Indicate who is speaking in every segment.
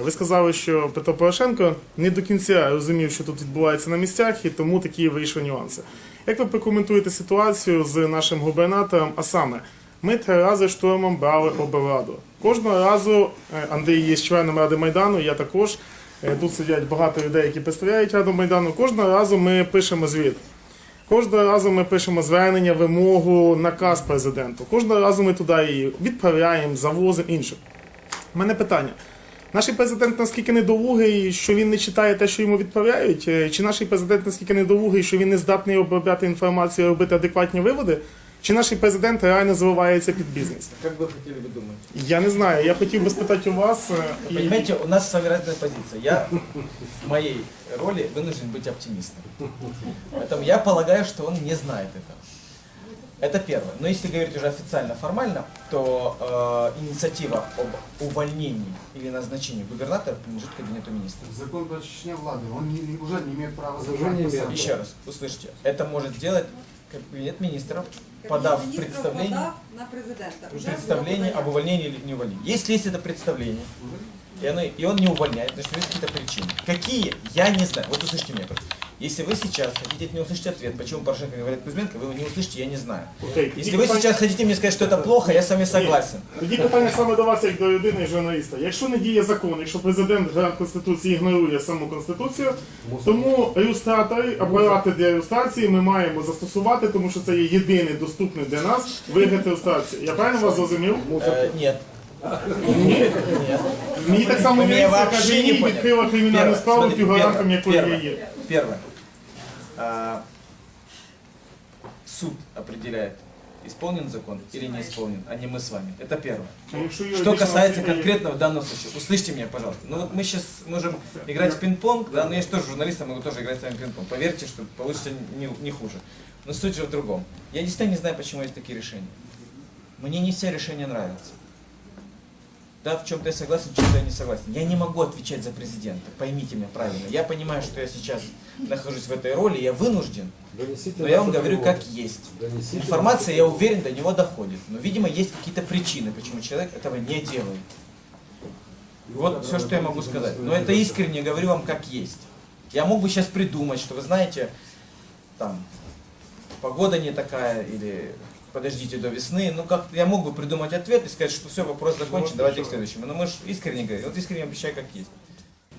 Speaker 1: Ви сказали, що Петро Порошенко не до кінця розумів, що тут відбувається на місцях, і тому такі вийшли нюанси. Як ви прокоментуєте ситуацію з нашим губернатором? А саме, ми три рази штурмом брали облраду. Кожного разу е, Андрій є членом Ради Майдану, я також. Е, Тут сидять багато людей, які представляють Раду Майдану. Кожного разу ми пишемо звіт. Кожного разу ми пишемо звернення, вимогу, наказ президенту. Кожного разу ми туди її відправляємо, завозимо інше. У мене питання. Наш президент наскільки недолугий, що він не читає те, що йому відправляють? Е, Чи наш президент наскільки недолугий, що він не здатний обробляти інформацію і робити адекватні виводи? Чи наш президент реально звивається під бізнес?
Speaker 2: Как вы хотели бы думать?
Speaker 1: Я не знаю. Я хотів би спитати у вас. е, і-
Speaker 2: Понимаете, у нас с вами разная позиция. Я в моей роли вынужден быть оптимистом. Поэтому я полагаю, что он не знает этого. Это первое. Но если говорить уже официально, формально, то э, инициатива об увольнении или назначении губернатора принадлежит кабинету министров.
Speaker 3: Закон про очищение влады, он не- не- уже не имеет права
Speaker 4: Уже
Speaker 3: забрать
Speaker 4: не
Speaker 3: посаду.
Speaker 4: имеет.
Speaker 2: Еще раз, услышите, это может сделать кабинет министров, подав
Speaker 5: Кабінет міністрів
Speaker 2: представление,
Speaker 5: подав на президента. Уже
Speaker 2: представление
Speaker 5: було
Speaker 2: об
Speaker 5: подання.
Speaker 2: увольнении или не увольнении. Если есть это представление, и, оно, и он не увольняет, значит, есть какие-то причины. Какие? Я не знаю. Вот услышите меня. просто. Если вы сейчас хотите от меня услышать ответ, почему Порошенко говорит Кузьменко, вы его не услышите, я не знаю.
Speaker 1: Окей.
Speaker 2: Если
Speaker 1: Тоді
Speaker 2: вы
Speaker 1: питання-
Speaker 2: сейчас хотите мне сказать, что это плохо, я с вами согласен.
Speaker 1: Тоді питання саме до вас, як до людини і журналіста. Якщо не діє закон, якщо президент гарант Конституції ігнорує саму Конституцію, тому ілюстратори, апарати для ілюстрації ми маємо застосувати, тому що це є єдиний доступний для нас вигляд ілюстрації. Я правильно вас зрозумів?
Speaker 2: Э, нет.
Speaker 1: Ні.
Speaker 2: Нет.
Speaker 1: Мені так само
Speaker 2: Ви мене
Speaker 1: міліція
Speaker 2: вообще
Speaker 1: каже,
Speaker 2: не
Speaker 1: ні,
Speaker 2: поняли.
Speaker 1: відкрила кримінальну
Speaker 2: Первое,
Speaker 1: справу
Speaker 2: смотрите,
Speaker 1: фігурантом,
Speaker 2: первое,
Speaker 1: якою я
Speaker 2: первое.
Speaker 1: є.
Speaker 2: Первое. А, суд определяет, исполнен закон или не исполнен, а не мы с вами. Это первое.
Speaker 1: Якщо
Speaker 2: Что касается
Speaker 1: оцінює-
Speaker 2: конкретно в данном случае, услышьте меня, пожалуйста. Ну вот мы сейчас можем играть в пинг-понг, да, но я же тоже журналист, я могу тоже играть с вами в пинг-понг. Поверьте, что получится не, не хуже. Но суть же в другом. Я действительно не знаю, почему есть такие решения. Мне не все решения нравятся. Да, в чем-то я согласен, в чем-то я не согласен. Я не могу отвечать за президента, поймите меня правильно. Я понимаю, что я сейчас нахожусь в этой роли, я вынужден,
Speaker 4: Донесите
Speaker 2: но я вам говорю, как есть.
Speaker 4: Донесите
Speaker 2: Информация, я уверен, до него доходит. Но, видимо, есть какие-то причины, почему человек этого не делает. Вот все, что я могу сказать. Но это искренне говорю вам как есть. Я мог бы сейчас придумать, что вы знаете, там, погода не такая, или подождите до весны. Ну, как я мог бы придумать ответ и сказать, что все, вопрос закончен, давайте к следующему. Но мы же искренне говорим, вот искренне обещаю как есть.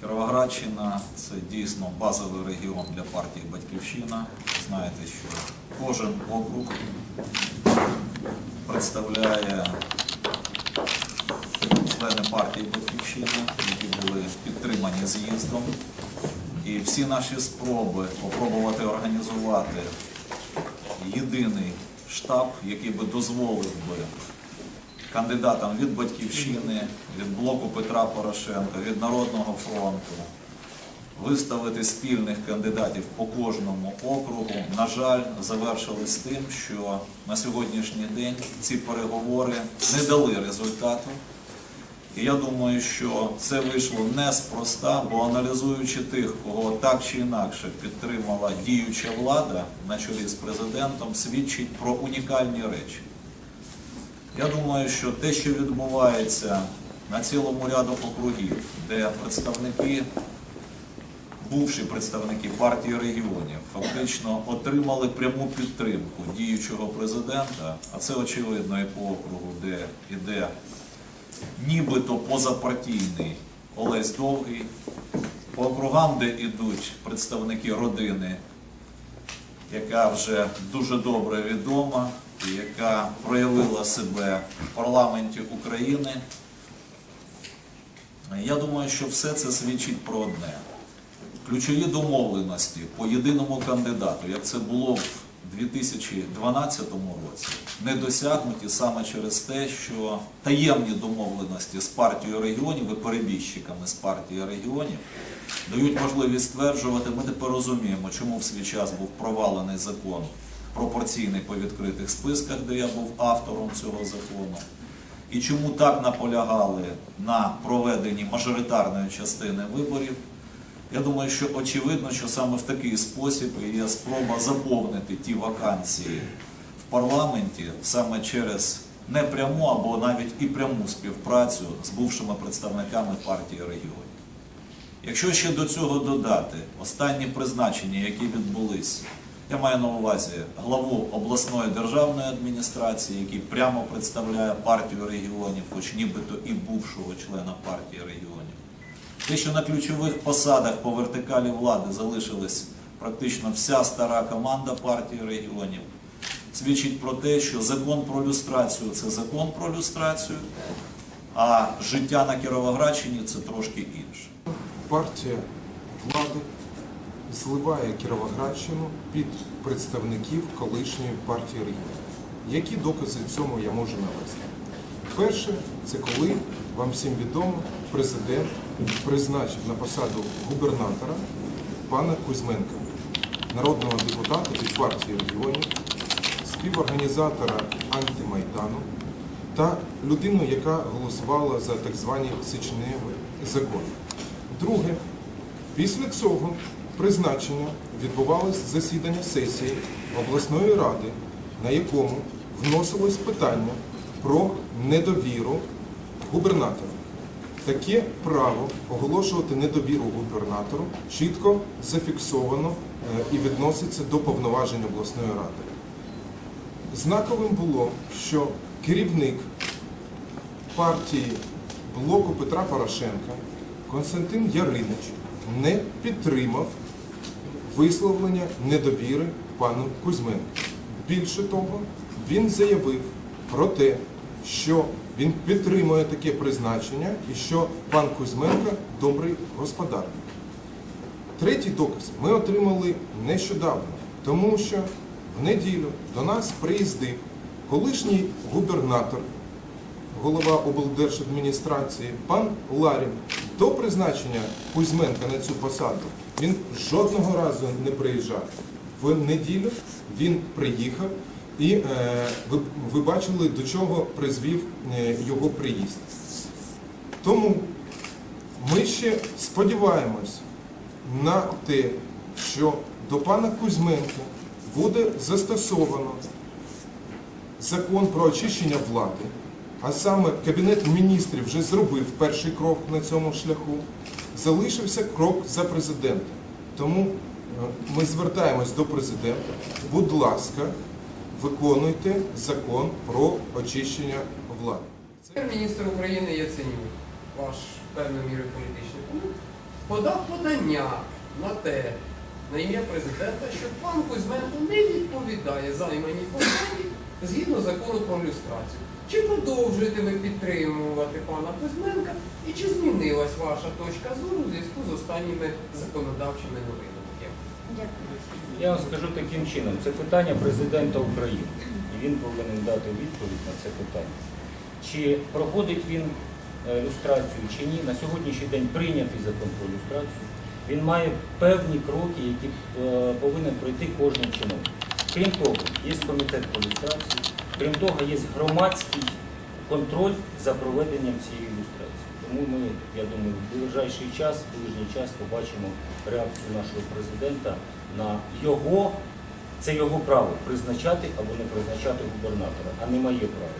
Speaker 6: Кіровоградщина це дійсно базовий регіон для партії Батьківщина. Знаєте, що кожен округ представляє члени партії Батьківщина, які були підтримані з'їздом. І всі наші спроби попробувати організувати єдиний штаб, який би дозволив би кандидатам від Батьківщини, від блоку Петра Порошенка, від Народного фронту виставити спільних кандидатів по кожному округу, на жаль, завершились тим, що на сьогоднішній день ці переговори не дали результату. І я думаю, що це вийшло неспроста, бо аналізуючи тих, кого так чи інакше підтримала діюча влада на чолі з президентом, свідчить про унікальні речі. Я думаю, що те, що відбувається на цілому ряду округів, де представники, бувші представники партії регіонів, фактично отримали пряму підтримку діючого президента, а це очевидно і по округу, де іде нібито позапартійний Олесь Довгий, по округам, де йдуть представники родини, яка вже дуже добре відома, і яка проявила себе в парламенті України. Я думаю, що все це свідчить про одне. Ключові домовленості по єдиному кандидату, як це було в 2012 році, не досягнуті саме через те, що таємні домовленості з партією регіонів і перебіжчиками з партії регіонів дають можливість стверджувати, ми тепер розуміємо, чому в свій час був провалений закон пропорційний по відкритих списках, де я був автором цього закону. І чому так наполягали на проведенні мажоритарної частини виборів? Я думаю, що очевидно, що саме в такий спосіб є спроба заповнити ті вакансії в парламенті саме через непряму або навіть і пряму співпрацю з бувшими представниками партії регіонів. Якщо ще до цього додати останні призначення, які відбулись, я маю на увазі главу обласної державної адміністрації, який прямо представляє партію регіонів, хоч нібито і бувшого члена партії регіонів. Те, що на ключових посадах по вертикалі влади залишилась практично вся стара команда партії регіонів, свідчить про те, що закон про люстрацію це закон про люстрацію, а життя на Кіровоградщині це трошки інше.
Speaker 4: партія влади зливає Кіровоградщину під представників колишньої партії регіонів. Які докази цьому я можу навести? Перше, це коли, вам всім відомо, президент призначив на посаду губернатора пана Кузьменка, народного депутата від партії регіонів, співорганізатора антимайдану та людину, яка голосувала за так звані січневі закони. Друге, після цього призначення відбувалось засідання сесії обласної ради, на якому вносилось питання про недовіру губернатора. Таке право оголошувати недовіру губернатору чітко зафіксовано е, і відноситься до повноважень обласної ради. Знаковим було, що керівник партії блоку Петра Порошенка Константин Яринич не підтримав висловлення недовіри пану Кузьменку. Більше того, він заявив про те, що він підтримує таке призначення і що пан Кузьменко добрий господарник. Третій доказ ми отримали нещодавно, тому що в неділю до нас приїздив колишній губернатор, голова облдержадміністрації, пан Ларін. До призначення Кузьменка на цю посаду він жодного разу не приїжджав. В неділю він приїхав, і е, ви, ви бачили, до чого призвів е, його приїзд. Тому ми ще сподіваємось на те, що до пана Кузьменка буде застосовано закон про очищення влади, а саме Кабінет міністрів вже зробив перший крок на цьому шляху, залишився крок за президентом. Тому е, ми звертаємось до президента. Будь ласка, виконуйте закон про очищення влади.
Speaker 5: Прем'єр-міністр України Яценюк, ваш певною мірою політичний кумир, подав подання на те, на ім'я президента, що пан Кузьменко не відповідає займаній посаді згідно закону про люстрацію. Чи продовжуєте ви підтримувати пана Кузьменка і чи змінилась ваша точка зору у зв'язку з останніми законодавчими новинами? Дякую.
Speaker 7: Я вам скажу таким чином, це питання президента України. І він повинен дати відповідь на це питання. Чи проходить він е, люстрацію чи ні, на сьогоднішній день прийнятий закон про люстрацію. Він має певні кроки, які е, повинен пройти кожен чиновник. Крім того, є комітет по люстрації, крім того, є громадський контроль за проведенням цієї люстрації. Тому ми, я думаю, в ближайший час, в ближній час побачимо реакцію нашого президента на його, це його право призначати або не призначати губернатора, а не моє право.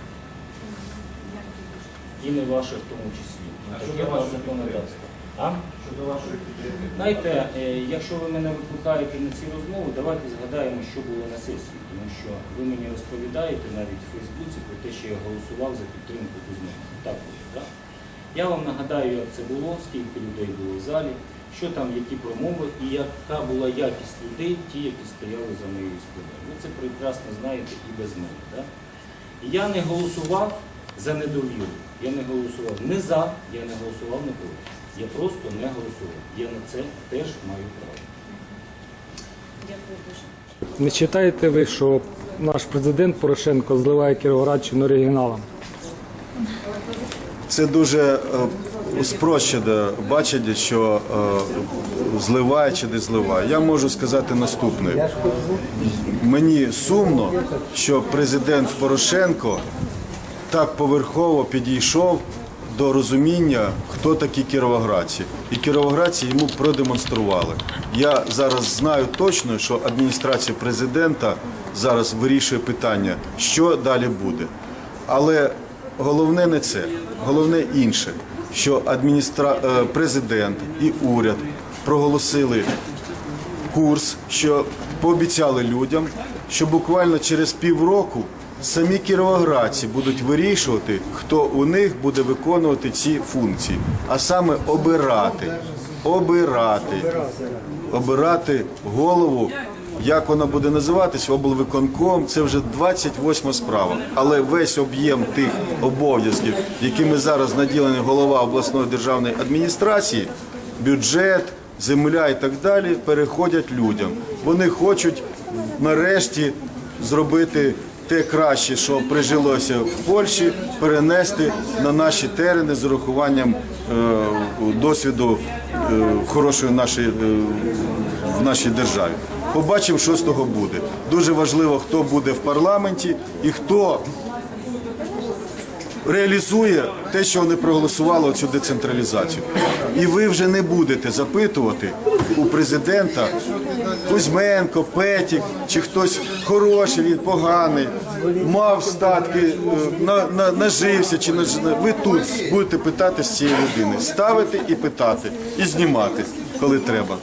Speaker 7: І не ваше в тому числі.
Speaker 2: А
Speaker 7: таке у нас законодавство. А?
Speaker 2: Щодо вашої підтримки.
Speaker 7: Знаєте, е, якщо ви мене викликаєте на ці розмови, давайте згадаємо, що було на сесії, тому що ви мені розповідаєте навіть в Фейсбуці про те, що я голосував за підтримку Кузьменка. Так було, так? Я вам нагадаю, як це було, скільки людей було в залі, що там, які промови і яка була якість людей, ті, які стояли за моєю спиною. Ви це прекрасно знаєте і без мене. Так? Я не голосував за недовіру. Я не голосував не за, я не голосував не проти. Я просто не голосував. Я на це теж маю право.
Speaker 8: Не читаєте ви, що наш президент Порошенко зливає Кіровоградщину оригіналом?
Speaker 9: Це дуже е, спрощене бачення, що е, зливає чи не зливає. Я можу сказати наступне. Мені сумно, що президент Порошенко так поверхово підійшов до розуміння, хто такі кіровоградці. І кіровоградці йому продемонстрували. Я зараз знаю точно, що адміністрація президента зараз вирішує питання, що далі буде. Але головне не це, головне інше, що адміністра... е, президент і уряд проголосили курс, що пообіцяли людям, що буквально через півроку самі кіровоградці будуть вирішувати, хто у них буде виконувати ці функції, а саме обирати, обирати, обирати голову. Як вона буде називатись, облвиконком, це вже 28 справа. Але весь об'єм тих обов'язків, якими зараз наділений голова обласної державної адміністрації, бюджет, земля і так далі, переходять людям. Вони хочуть нарешті зробити те краще, що прижилося в Польщі, перенести на наші терени з урахуванням е, досвіду е, хорошої нашої е, в нашій державі. Побачимо, що з того буде. Дуже важливо, хто буде в парламенті і хто реалізує те, що вони проголосували цю децентралізацію. І ви вже не будете запитувати у президента Кузьменко, Петік, чи хтось хороший, він поганий, мав статки, е, на, на, нажився чи нажився. Ви тут будете питати з цієї людини, ставити і питати, і знімати, коли треба.